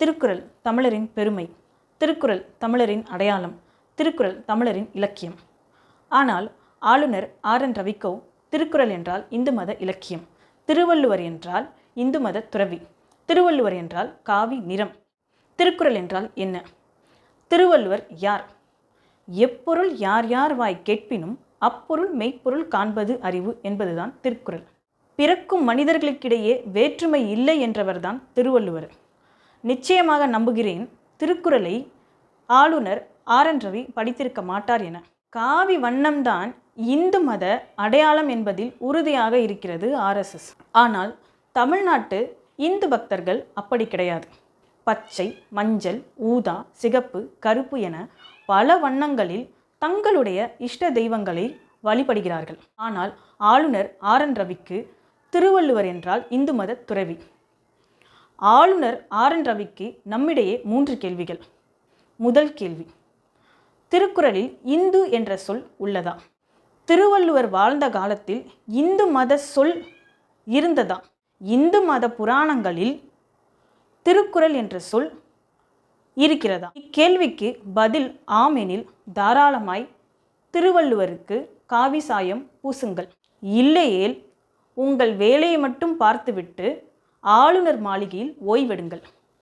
திருக்குறள் தமிழரின் பெருமை. திருக்குறள் தமிழரின் அடையாளம். திருக்குறள் தமிழரின் இலக்கியம். ஆனால் ஆளுநர் ஆர். என். ரவிக்கோ திருக்குறள் என்றால் இந்து மத இலக்கியம். திருவள்ளுவர் என்றால் இந்து மத துறவி. திருவள்ளுவர் என்றால் காவி நிறம். திருக்குறள் என்றால் என்ன? திருவள்ளுவர் யார்? எப்பொருள் யார் யார் வாய் கேட்பினும் அப்பொருள் மெய்ப்பொருள் காண்பது அறிவு என்பதுதான் திருக்குறள். பிறக்கும் மனிதர்களுக்கிடையே வேற்றுமை இல்லை என்றவர்தான் திருவள்ளுவர். நிச்சயமாக நம்புகிறேன். திருக்குறளை ஆளுநர் ஆர் என் ரவி படித்திருக்க மாட்டார் என. காவி வண்ணம்தான் இந்து மத அடையாளம் என்பதில் உறுதியாக இருக்கிறது ஆர்எஸ்எஸ் ஆனால் தமிழ்நாட்டு இந்து பக்தர்கள் அப்படி கிடையாது. பச்சை மஞ்சள் ஊதா சிகப்பு கருப்பு என பல வண்ணங்களில் தங்களுடைய இஷ்ட தெய்வங்களை வழிபடுகிறார்கள். ஆனால் ஆளுநர் ஆர் என் ரவிக்கு திருவள்ளுவர் என்றால் இந்து மத துறவி. ஆளுநர் ஆர் என் ரவிக்கு நம்மிடையே மூன்று கேள்விகள். முதல் கேள்வி திருக்குறளில் இந்து என்ற சொல் உள்ளதா? திருவள்ளுவர் வாழ்ந்த காலத்தில் இந்து மத சொல் இருந்ததா? இந்து மத புராணங்களில் திருக்குறள் என்ற சொல் இருக்கிறதா? இக்கேள்விக்கு பதில் ஆமெனில் தாராளமாய் திருவள்ளுவருக்கு காவி சாயம் பூசுங்கள். இல்லையேல் உங்கள் வேலையை மட்டும் பார்த்துவிட்டு ஆளுநர் மாளிகையில் ஓய்வெடுங்கள்.